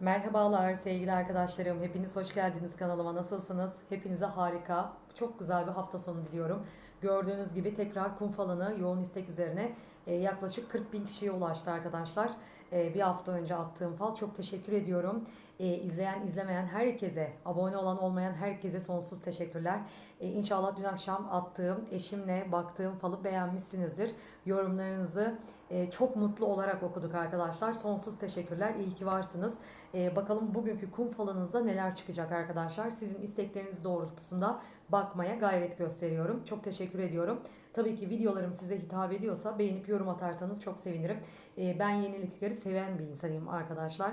Merhabalar sevgili arkadaşlarım. Hepiniz hoş geldiniz kanalıma. Nasılsınız? Hepinize harika, çok güzel bir hafta sonu diliyorum. Gördüğünüz gibi tekrar kum falanı yoğun istek üzerine yaklaşık 40 bin kişiye ulaştı arkadaşlar. E, bir hafta önce attığım fal. Çok teşekkür ediyorum. E, izleyen, izlemeyen herkese, abone olan olmayan herkese sonsuz teşekkürler. E, inşallah dün akşam attığım, eşimle baktığım falı beğenmişsinizdir. Yorumlarınızı e, çok mutlu olarak okuduk arkadaşlar. Sonsuz teşekkürler. İyi ki varsınız. E, bakalım bugünkü kum falınızda neler çıkacak arkadaşlar. Sizin istekleriniz doğrultusunda bakmaya gayret gösteriyorum. Çok teşekkür ediyorum. Tabii ki videolarım size hitap ediyorsa beğenip yorum atarsanız çok sevinirim. E, ben yenilikleri seven bir insanıyım arkadaşlar.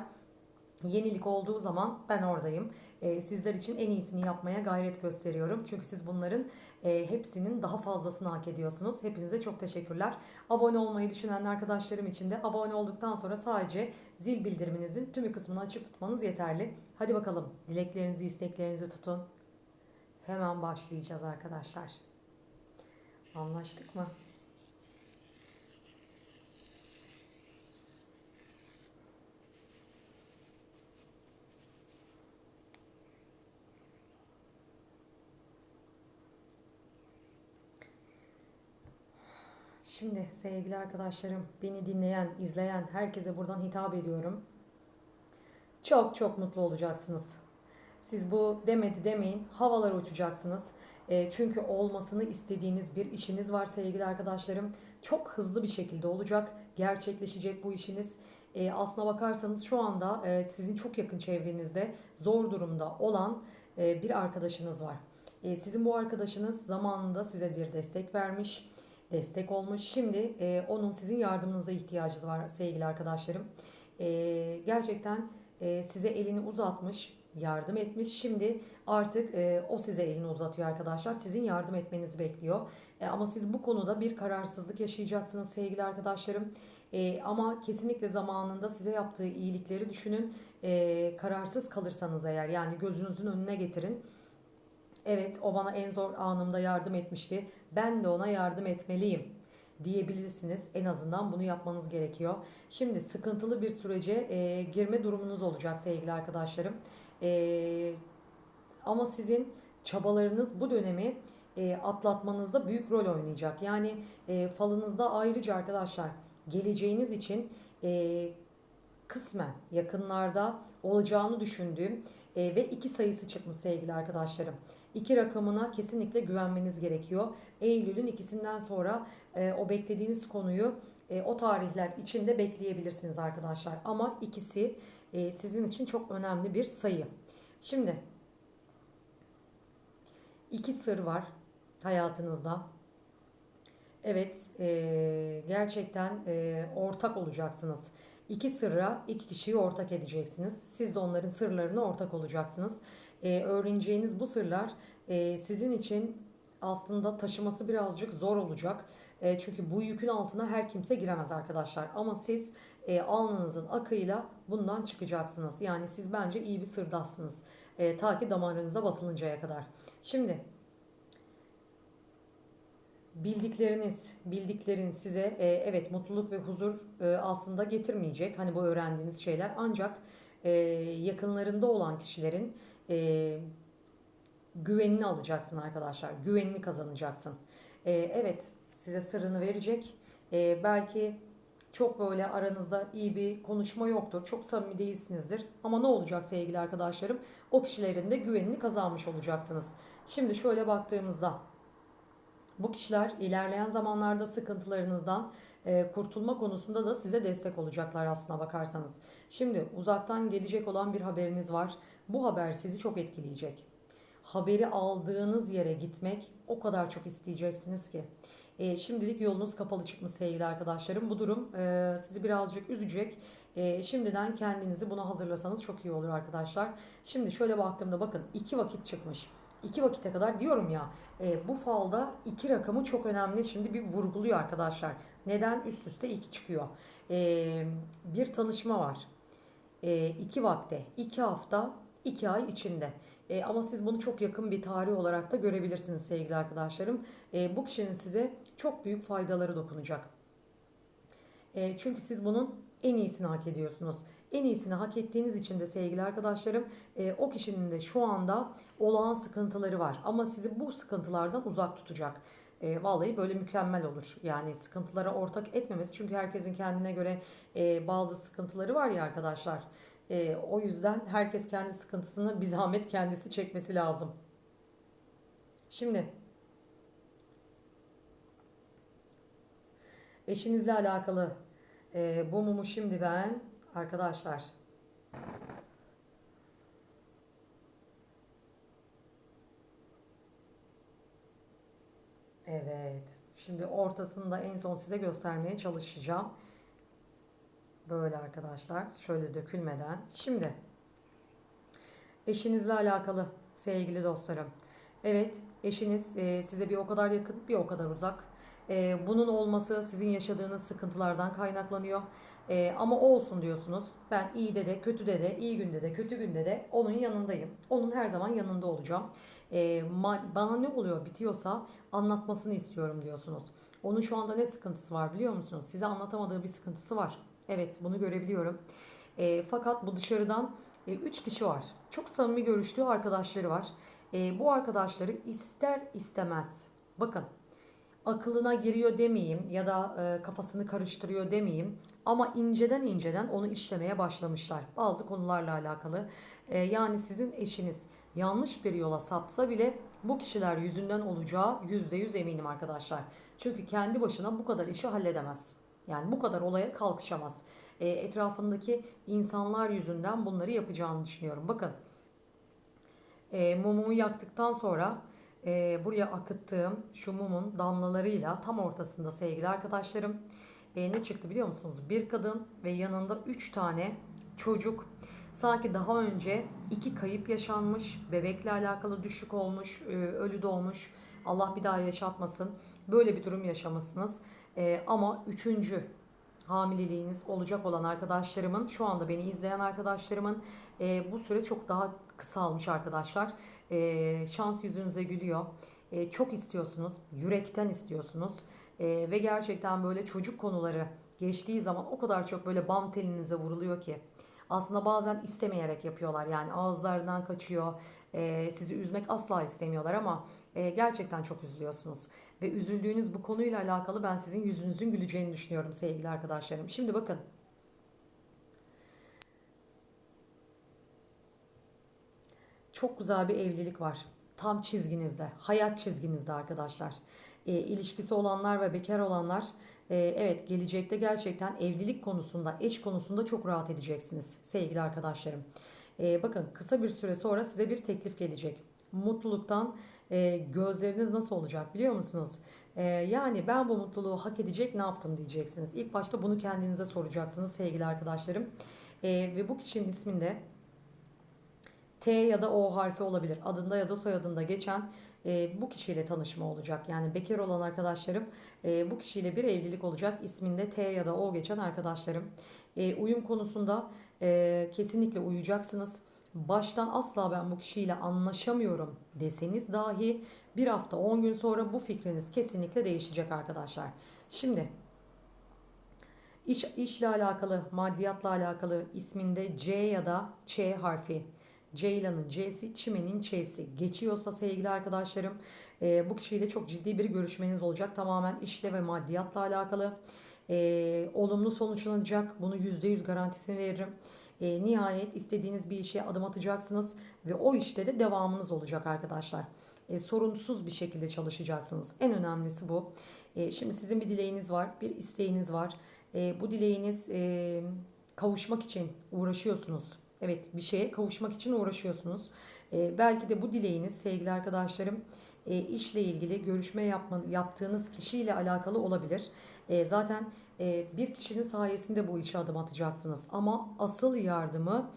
Yenilik olduğu zaman ben oradayım. E, sizler için en iyisini yapmaya gayret gösteriyorum. Çünkü siz bunların e, hepsinin daha fazlasını hak ediyorsunuz. Hepinize çok teşekkürler. Abone olmayı düşünen arkadaşlarım için de abone olduktan sonra sadece zil bildiriminizin tümü kısmını açık tutmanız yeterli. Hadi bakalım dileklerinizi, isteklerinizi tutun. Hemen başlayacağız arkadaşlar. Anlaştık mı? Şimdi sevgili arkadaşlarım, beni dinleyen, izleyen herkese buradan hitap ediyorum. Çok çok mutlu olacaksınız. Siz bu demedi demeyin, havalara uçacaksınız. E, çünkü olmasını istediğiniz bir işiniz var sevgili arkadaşlarım. Çok hızlı bir şekilde olacak, gerçekleşecek bu işiniz. E, aslına bakarsanız şu anda e, sizin çok yakın çevrenizde zor durumda olan e, bir arkadaşınız var. E, sizin bu arkadaşınız zamanında size bir destek vermiş destek olmuş. Şimdi e, onun sizin yardımınıza ihtiyacı var sevgili arkadaşlarım. Gerçekten size elini uzatmış, yardım etmiş. Şimdi artık e, o size elini uzatıyor arkadaşlar. Sizin yardım etmenizi bekliyor. E, ama siz bu konuda bir kararsızlık yaşayacaksınız sevgili arkadaşlarım. E, ama kesinlikle zamanında size yaptığı iyilikleri düşünün. E, kararsız kalırsanız eğer yani gözünüzün önüne getirin. Evet o bana en zor anımda yardım etmişti. Ben de ona yardım etmeliyim diyebilirsiniz. En azından bunu yapmanız gerekiyor. Şimdi sıkıntılı bir sürece e, girme durumunuz olacak sevgili arkadaşlarım. E, ama sizin çabalarınız bu dönemi e, atlatmanızda büyük rol oynayacak. Yani e, falınızda ayrıca arkadaşlar geleceğiniz için e, kısmen yakınlarda olacağını düşündüğüm e, ve iki sayısı çıkmış sevgili arkadaşlarım. İki rakamına kesinlikle güvenmeniz gerekiyor. Eylül'ün ikisinden sonra e, o beklediğiniz konuyu e, o tarihler içinde bekleyebilirsiniz arkadaşlar. Ama ikisi e, sizin için çok önemli bir sayı. Şimdi iki sır var hayatınızda. Evet, e, gerçekten e, ortak olacaksınız. İki sırra iki kişiyi ortak edeceksiniz. Siz de onların sırlarına ortak olacaksınız. E, öğreneceğiniz bu sırlar e, sizin için aslında taşıması birazcık zor olacak. E, çünkü bu yükün altına her kimse giremez arkadaşlar. Ama siz e, alnınızın akıyla bundan çıkacaksınız. Yani siz bence iyi bir sırdasınız. E, ta ki damarınıza basılıncaya kadar. Şimdi bildikleriniz, bildiklerin size e, evet mutluluk ve huzur e, aslında getirmeyecek. Hani bu öğrendiğiniz şeyler ancak e, yakınlarında olan kişilerin e, güvenini alacaksın arkadaşlar. Güvenini kazanacaksın. E, evet size sırrını verecek. E, belki çok böyle aranızda iyi bir konuşma yoktur. Çok samimi değilsinizdir. Ama ne olacak sevgili arkadaşlarım? O kişilerin de güvenini kazanmış olacaksınız. Şimdi şöyle baktığımızda bu kişiler ilerleyen zamanlarda sıkıntılarınızdan e, kurtulma konusunda da size destek olacaklar aslına bakarsanız. Şimdi uzaktan gelecek olan bir haberiniz var. Bu haber sizi çok etkileyecek. Haberi aldığınız yere gitmek o kadar çok isteyeceksiniz ki. E, şimdilik yolunuz kapalı çıkmış sevgili arkadaşlarım. Bu durum e, sizi birazcık üzecek. E, şimdiden kendinizi buna hazırlasanız çok iyi olur arkadaşlar. Şimdi şöyle baktığımda bakın iki vakit çıkmış. İki vakite kadar diyorum ya e, bu falda iki rakamı çok önemli. Şimdi bir vurguluyor arkadaşlar. Neden üst üste iki çıkıyor? E, bir tanışma var. E, iki vakte, iki hafta, iki ay içinde. E, ama siz bunu çok yakın bir tarih olarak da görebilirsiniz sevgili arkadaşlarım. E, bu kişinin size çok büyük faydaları dokunacak. E, çünkü siz bunun en iyisini hak ediyorsunuz. En iyisini hak ettiğiniz için de sevgili arkadaşlarım e, o kişinin de şu anda olağan sıkıntıları var. Ama sizi bu sıkıntılardan uzak tutacak. E, vallahi böyle mükemmel olur. Yani sıkıntılara ortak etmemesi. Çünkü herkesin kendine göre e, bazı sıkıntıları var ya arkadaşlar. E, o yüzden herkes kendi sıkıntısını bir zahmet kendisi çekmesi lazım. Şimdi eşinizle alakalı e, bu mumu şimdi ben arkadaşlar Evet. Şimdi ortasını da en son size göstermeye çalışacağım. Böyle arkadaşlar. Şöyle dökülmeden. Şimdi eşinizle alakalı sevgili dostlarım. Evet eşiniz e, size bir o kadar yakın bir o kadar uzak. E, bunun olması sizin yaşadığınız sıkıntılardan kaynaklanıyor. E, ama olsun diyorsunuz. Ben iyi de de kötü de de iyi günde de kötü günde de onun yanındayım. Onun her zaman yanında olacağım. E, bana ne oluyor bitiyorsa anlatmasını istiyorum diyorsunuz. Onun şu anda ne sıkıntısı var biliyor musunuz? Size anlatamadığı bir sıkıntısı var. Evet bunu görebiliyorum. E, fakat bu dışarıdan 3 e, kişi var. Çok samimi görüştüğü arkadaşları var. E, bu arkadaşları ister istemez bakın akılına giriyor demeyeyim ya da e, kafasını karıştırıyor demeyeyim ama inceden inceden onu işlemeye başlamışlar. Bazı konularla alakalı. E, yani sizin eşiniz yanlış bir yola sapsa bile bu kişiler yüzünden olacağı yüzde yüz eminim arkadaşlar. Çünkü kendi başına bu kadar işi halledemez. Yani bu kadar olaya kalkışamaz. E, etrafındaki insanlar yüzünden bunları yapacağını düşünüyorum. Bakın e, mumumu yaktıktan sonra e, buraya akıttığım şu mumun damlalarıyla tam ortasında sevgili arkadaşlarım e, ne çıktı biliyor musunuz? Bir kadın ve yanında üç tane çocuk. Sanki daha önce iki kayıp yaşanmış, bebekle alakalı düşük olmuş, e, ölü doğmuş. Allah bir daha yaşatmasın. Böyle bir durum yaşamışsınız. E, ama üçüncü hamileliğiniz olacak olan arkadaşlarımın, şu anda beni izleyen arkadaşlarımın e, bu süre çok daha kısalmış arkadaşlar. E, şans yüzünüze gülüyor. E, çok istiyorsunuz, yürekten istiyorsunuz. E, ve gerçekten böyle çocuk konuları geçtiği zaman o kadar çok böyle bam telinize vuruluyor ki. Aslında bazen istemeyerek yapıyorlar. Yani ağızlarından kaçıyor. E, sizi üzmek asla istemiyorlar ama e, gerçekten çok üzülüyorsunuz. Ve üzüldüğünüz bu konuyla alakalı ben sizin yüzünüzün güleceğini düşünüyorum sevgili arkadaşlarım. Şimdi bakın. Çok güzel bir evlilik var. Tam çizginizde, hayat çizginizde arkadaşlar. E, ilişkisi olanlar ve bekar olanlar e, evet gelecekte gerçekten evlilik konusunda, eş konusunda çok rahat edeceksiniz sevgili arkadaşlarım. E, bakın kısa bir süre sonra size bir teklif gelecek. Mutluluktan e, gözleriniz nasıl olacak biliyor musunuz? E, yani ben bu mutluluğu hak edecek ne yaptım diyeceksiniz. İlk başta bunu kendinize soracaksınız sevgili arkadaşlarım. E, ve bu kişinin isminde T ya da O harfi olabilir. Adında ya da soyadında geçen e, bu kişiyle tanışma olacak. Yani bekar olan arkadaşlarım e, bu kişiyle bir evlilik olacak. İsminde T ya da O geçen arkadaşlarım. E, uyum konusunda e, kesinlikle uyacaksınız baştan asla ben bu kişiyle anlaşamıyorum deseniz dahi bir hafta 10 gün sonra bu fikriniz kesinlikle değişecek arkadaşlar. Şimdi iş işle alakalı, maddiyatla alakalı isminde C ya da Ç harfi Ceylan'ın C'si, Çimen'in Ç'si geçiyorsa sevgili arkadaşlarım e, bu kişiyle çok ciddi bir görüşmeniz olacak. Tamamen işle ve maddiyatla alakalı. E, olumlu sonuçlanacak. Bunu %100 garantisini veririm. E, nihayet istediğiniz bir işe adım atacaksınız ve o işte de devamınız olacak arkadaşlar. E, sorunsuz bir şekilde çalışacaksınız. En önemlisi bu. E, şimdi sizin bir dileğiniz var, bir isteğiniz var. E, bu dileğiniz e, kavuşmak için uğraşıyorsunuz. Evet bir şeye kavuşmak için uğraşıyorsunuz. E, belki de bu dileğiniz sevgili arkadaşlarım e, işle ilgili görüşme yapma, yaptığınız kişiyle alakalı olabilir. E, zaten e, bir kişinin sayesinde bu işe adım atacaksınız. Ama asıl yardımı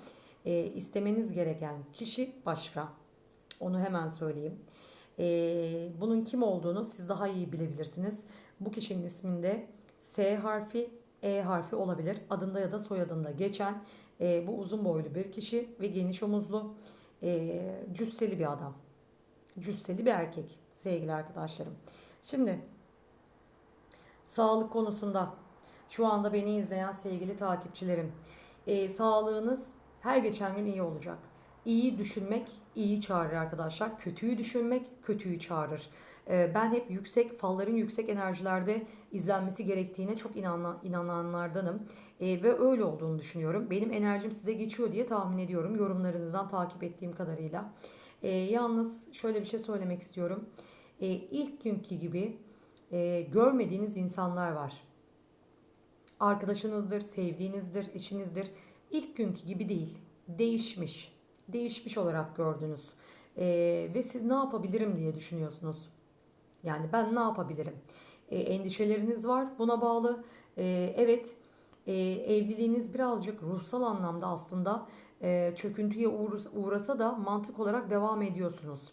e, istemeniz gereken kişi başka. Onu hemen söyleyeyim. E, bunun kim olduğunu siz daha iyi bilebilirsiniz. Bu kişinin isminde S harfi, E harfi olabilir. Adında ya da soyadında geçen e, bu uzun boylu bir kişi ve geniş omuzlu e, cüsseli bir adam. Cüsseli bir erkek sevgili arkadaşlarım. Şimdi sağlık konusunda şu anda beni izleyen sevgili takipçilerim. E, sağlığınız her geçen gün iyi olacak. İyi düşünmek iyi çağırır arkadaşlar. Kötüyü düşünmek kötüyü çağırır. E, ben hep yüksek falların yüksek enerjilerde izlenmesi gerektiğine çok inanan, inananlardanım. E, ve öyle olduğunu düşünüyorum. Benim enerjim size geçiyor diye tahmin ediyorum. Yorumlarınızdan takip ettiğim kadarıyla. E, yalnız şöyle bir şey söylemek istiyorum. E, ilk günkü gibi e, görmediğiniz insanlar var. Arkadaşınızdır, sevdiğinizdir, eşinizdir. İlk günkü gibi değil. Değişmiş. Değişmiş olarak gördünüz. E, ve siz ne yapabilirim diye düşünüyorsunuz. Yani ben ne yapabilirim? E, endişeleriniz var buna bağlı. E, evet e, evliliğiniz birazcık ruhsal anlamda aslında e, çöküntüye uğras- uğrasa da mantık olarak devam ediyorsunuz.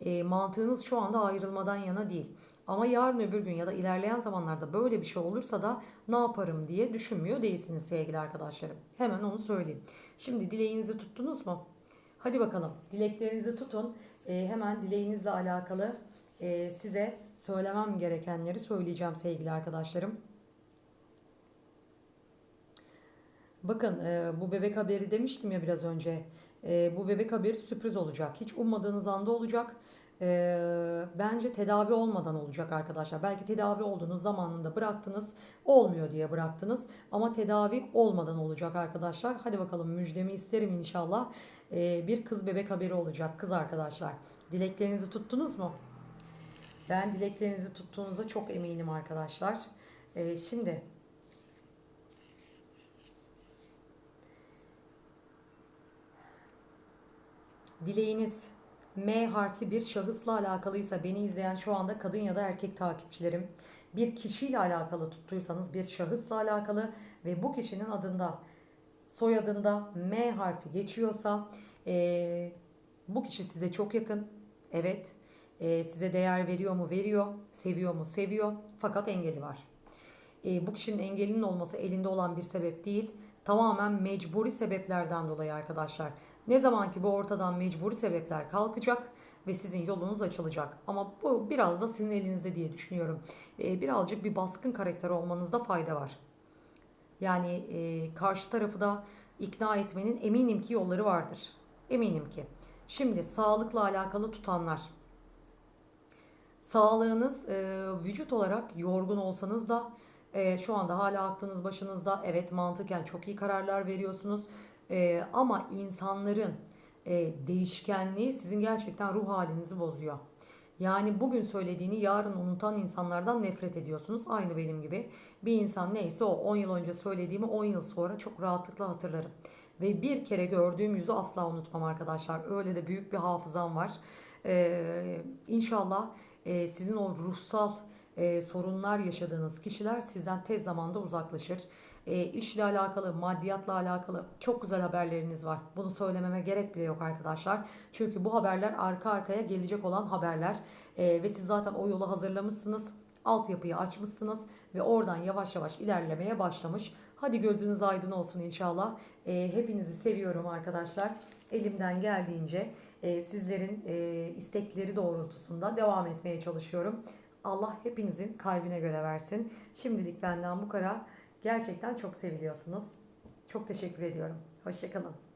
E, mantığınız şu anda ayrılmadan yana değil. Ama yarın öbür gün ya da ilerleyen zamanlarda böyle bir şey olursa da ne yaparım diye düşünmüyor değilsiniz sevgili arkadaşlarım. Hemen onu söyleyeyim. Şimdi dileğinizi tuttunuz mu? Hadi bakalım dileklerinizi tutun. E, hemen dileğinizle alakalı e, size söylemem gerekenleri söyleyeceğim sevgili arkadaşlarım. Bakın e, bu bebek haberi demiştim ya biraz önce. E, bu bebek haberi sürpriz olacak. Hiç ummadığınız anda olacak. E, bence tedavi olmadan olacak arkadaşlar. Belki tedavi olduğunuz zamanında bıraktınız. Olmuyor diye bıraktınız. Ama tedavi olmadan olacak arkadaşlar. Hadi bakalım müjdemi isterim inşallah. E, bir kız bebek haberi olacak kız arkadaşlar. Dileklerinizi tuttunuz mu? Ben dileklerinizi tuttuğunuza çok eminim arkadaşlar. E, şimdi... Dileğiniz M harfli bir şahısla alakalıysa beni izleyen şu anda kadın ya da erkek takipçilerim bir kişiyle alakalı tuttuysanız bir şahısla alakalı ve bu kişinin adında soyadında M harfi geçiyorsa e, bu kişi size çok yakın. Evet e, size değer veriyor mu veriyor, seviyor mu seviyor fakat engeli var. E, bu kişinin engelinin olması elinde olan bir sebep değil tamamen mecburi sebeplerden dolayı arkadaşlar. Ne zaman ki bu ortadan mecburi sebepler kalkacak ve sizin yolunuz açılacak. Ama bu biraz da sizin elinizde diye düşünüyorum. Ee, birazcık bir baskın karakter olmanızda fayda var. Yani e, karşı tarafı da ikna etmenin eminim ki yolları vardır. Eminim ki. Şimdi sağlıkla alakalı tutanlar. Sağlığınız e, vücut olarak yorgun olsanız da e, şu anda hala aklınız başınızda. Evet mantıken çok iyi kararlar veriyorsunuz. E, ama insanların e, değişkenliği sizin gerçekten ruh halinizi bozuyor. Yani bugün söylediğini yarın unutan insanlardan nefret ediyorsunuz. Aynı benim gibi. Bir insan neyse o 10 yıl önce söylediğimi 10 yıl sonra çok rahatlıkla hatırlarım. Ve bir kere gördüğüm yüzü asla unutmam arkadaşlar. Öyle de büyük bir hafızam var. Ee, inşallah e, sizin o ruhsal e, sorunlar yaşadığınız kişiler sizden tez zamanda uzaklaşır. E, işle alakalı, maddiyatla alakalı çok güzel haberleriniz var. Bunu söylememe gerek bile yok arkadaşlar. Çünkü bu haberler arka arkaya gelecek olan haberler. E, ve siz zaten o yolu hazırlamışsınız. Altyapıyı açmışsınız ve oradan yavaş yavaş ilerlemeye başlamış. Hadi gözünüz aydın olsun inşallah. E, hepinizi seviyorum arkadaşlar. Elimden geldiğince e, sizlerin e, istekleri doğrultusunda devam etmeye çalışıyorum. Allah hepinizin kalbine göre versin. Şimdilik benden bu kadar. Gerçekten çok seviliyorsunuz. Çok teşekkür ediyorum. Hoşçakalın.